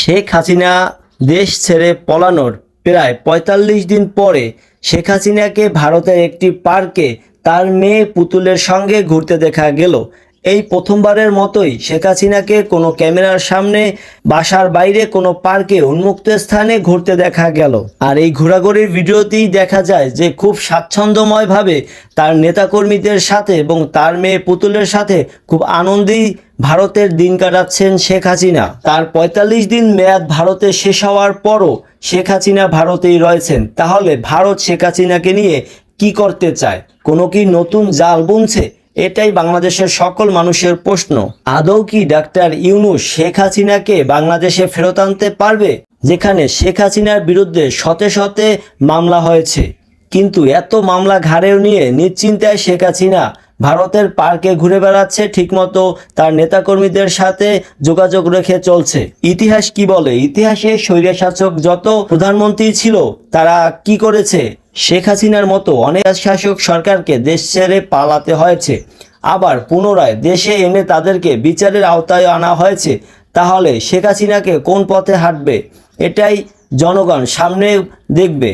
শেখ হাসিনা দেশ ছেড়ে পলানোর প্রায় পঁয়তাল্লিশ দিন পরে শেখ হাসিনাকে ভারতের একটি পার্কে তার মেয়ে পুতুলের সঙ্গে ঘুরতে দেখা গেল। এই প্রথমবারের মতোই শেখ হাসিনাকে কোনো ক্যামেরার সামনে, বাসার বাইরে কোনো পার্কে উন্মুক্ত স্থানে ঘুরতে দেখা গেল। আর এই ঘোরাঘুরির ভিডিওতেই দেখা যায় যে খুব স্বাচ্ছন্দ্যময়ভাবে তার নেতাকর্মীদের সাথে এবং তার মেয়ে পুতুলের সাথে খুব আনন্দেই ভারতের দিন কাটাচ্ছেন শেখ হাসিনা। তার পঁয়তাল্লিশ দিন মেয়াদ ভারতে শেষ হওয়ার পরও শেখ হাসিনা ভারতেই রয়েছেন। তাহলে ভারত শেখ হাসিনাকে নিয়ে কি করতে চায়? কোনো কি নতুন জাল বুনছে? এটাই বাংলাদেশের সকল মানুষের প্রশ্ন। আদৌ কি ডাক্তার ইউনুস শেখ হাসিনাকে বাংলাদেশে ফেরত আনতে পারবে? যেখানে শেখ হাসিনার বিরুদ্ধে শতে শতে মামলা হয়েছে। কিন্তু এত মামলা ঘাড়েও নিয়ে নিশ্চিন্তায় শেখ হাসিনা ভারতের পার্কে ঘুরে বেড়াচ্ছে, ঠিকমতো তার নেতাকর্মীদের সাথে যোগাযোগ রেখে চলছে। ইতিহাস কি বলে? ইতিহাসে স্বৈরশাসক যত প্রধানমন্ত্রী ছিল, তারা কি করেছে? শেখ হাসিনার মতো অনেক শাসক সরকারকে দেশ ছেড়ে পালাতে হয়েছে। আবার পুনরায় দেশে এনে তাদেরকে বিচারের আওতায় আনা হয়েছে। তাহলে শেখ হাসিনাকে কোন পথে হাঁটবে? এটাই জনগণ সামনে দেখবে।